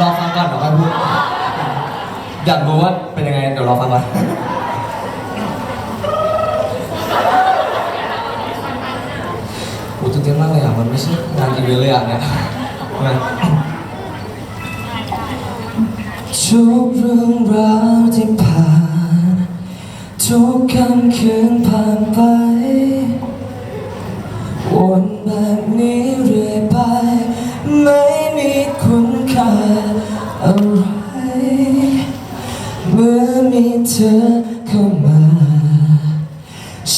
รอฟังก่อนเดี๋ยวค่อยพูดอยากรู้ว่าเป็นยังไงเดี๋ยวรอฟังก่อนโอ้ตื่นเต้นมากเลยอะมันไม่ใช่งานอีเวนต์เลยอะเนี่ยนะทุกเรื่องราวที่ผ่าน ทุกคำคืนผ่านไปวนแบบนี้เรื่อยไปไม่ อะไรเมื่อมีเธอเข้ามา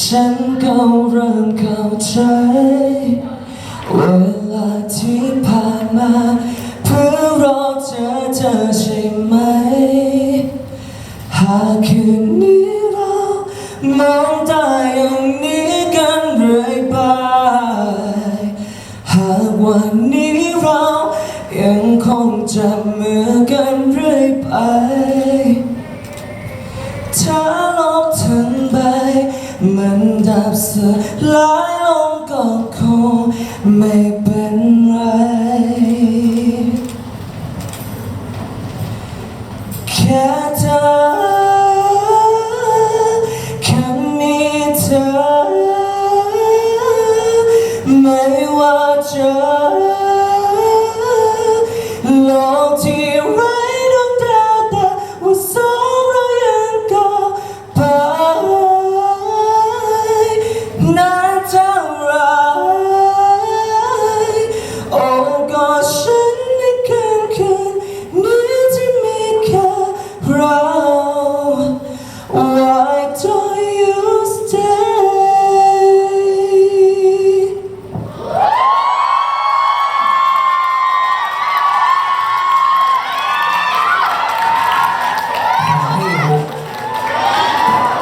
ฉันก็เริ่มเข้าใจเวลาที่ผ่านมาเพื่อรอเจอเธอใช่ไหม หากคืนนี้เรามองตาอย่างนี้กันเรื่อยไป หากวันนี้เรายัง คงจับมือกันเรื่อยไปถ้าโลกทั้งใบมันดับสลายลงก็คงไม่เป็นไร แค่เธอแค่มีเธอไม่ว่าจะ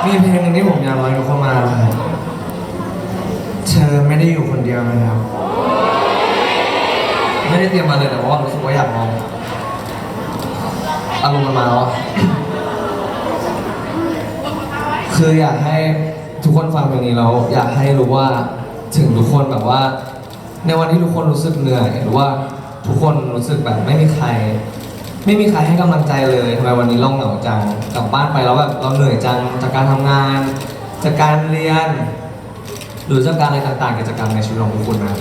มีเพลงหนึงที่ผมอยากร้องให้ทุกคนมานะครับเธอไม่ได้อยู่คนเดียวนะครับ ไม่ได้เตรียมมาเลยแต่ว่ารู้สึกว่าอยากร้องอารมณ์มันมาแล้วอะ คืออยากให้ทุกคนฟังเพลงนี้แล้วอยากให้รู้ว่าถึงทุกคนแบบว่า ในวันที่ทุกคนรู้สึกเหนื่อยหรือว่าทุกคนรู้สึกแบบไม่มีใคร ไม่มีใครให้กำลังใจเลยทำไมวันนี้เราเหงาจังกลับบ้านไปแล้วแบบเราเหนื่อยจังจากการทำงาน จากการเรียน หรือจากการอะไรต่างๆกิจกรรมในชีวิตของทุกคนนะ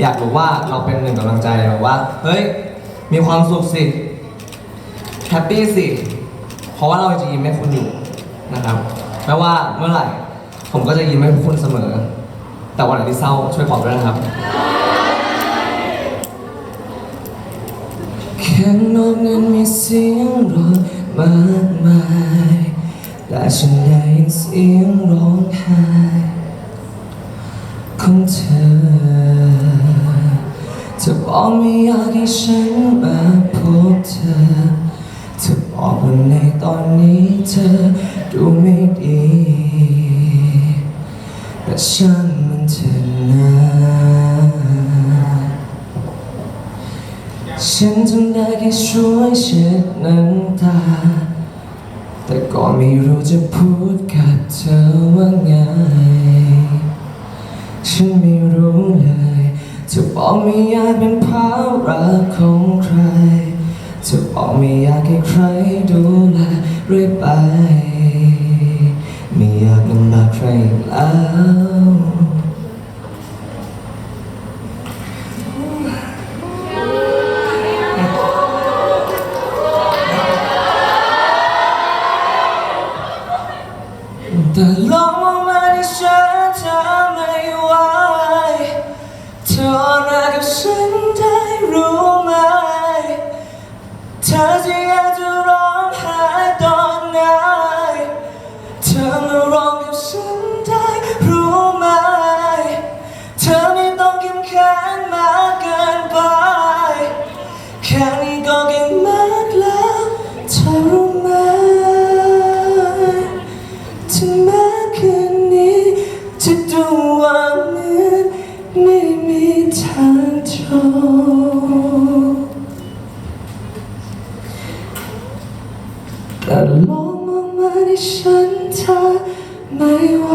อยากรู้ว่าเราเป็นหนึ่งกำลังใจแบบว่าเฮ้ยมีความสุขสิแฮปปี้สิเพราะว่าเราจะยิ้มให้คุณอยู่นะครับไม่ว่าเมื่อไหร่ ผมก็จะยิ้มให้คุณเสมอ แต่วันไหนที่เศร้าช่วยปลอบด้วยนะครับ ข้างนกนั้นมีเสียงรถมากมายแต่ฉันได้ยินเสียงร้องไห้ของเธอเธอบอกไม่อยากให้ฉันมาพบเธอเธอบอกว่าในตอนนี้เธอดูไม่ดีแต่ช่างมันเถอะนะ ฉันทำได้แค่ช่วยเช็ดน้ำตา แต่ก็ไม่รู้จะพูดกับเธอว่าไง ฉันไม่รู้เลยจะบอกไม่อยากเป็นภาระของใคร จะบอกไม่อยากให้ใครดูแลเรื่อยไป ไม่อยากลำบากใครอีกแล้ว ลองมองมาที่ฉันเธอไม่ไหว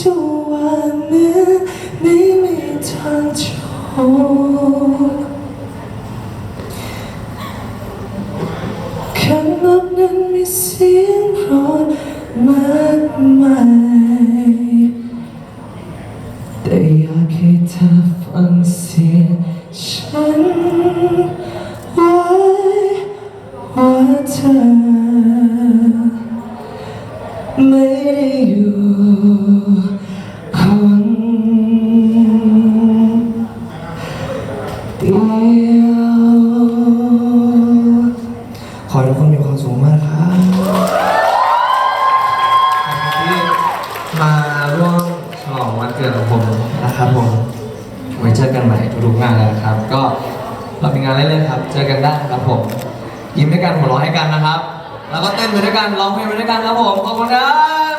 จะว่าเหมืนไม่มีทางจบคำบอกนั้นมีเสียงร้องมากมายแต่อยากให้เธอฟังเสียงฉันไว้ว่าเธอไม่ได้อยู่ อให้ทุกคนมีความสุขมากครับที่มาร่วมฉลองวันเกิดของผมนะครับผมไว้เจอกันใหม่ทุกๆงานเลยนะครับ ก็เรามีงานเรื่อยๆครับ เจอกันได้ครับผม ยิ้มด้วยกันหัวเราะให้กันนะครับ แล้วก็เต้นไปด้วยกันร้องเพลงไปด้วยกันครับผมขอบคุณครับ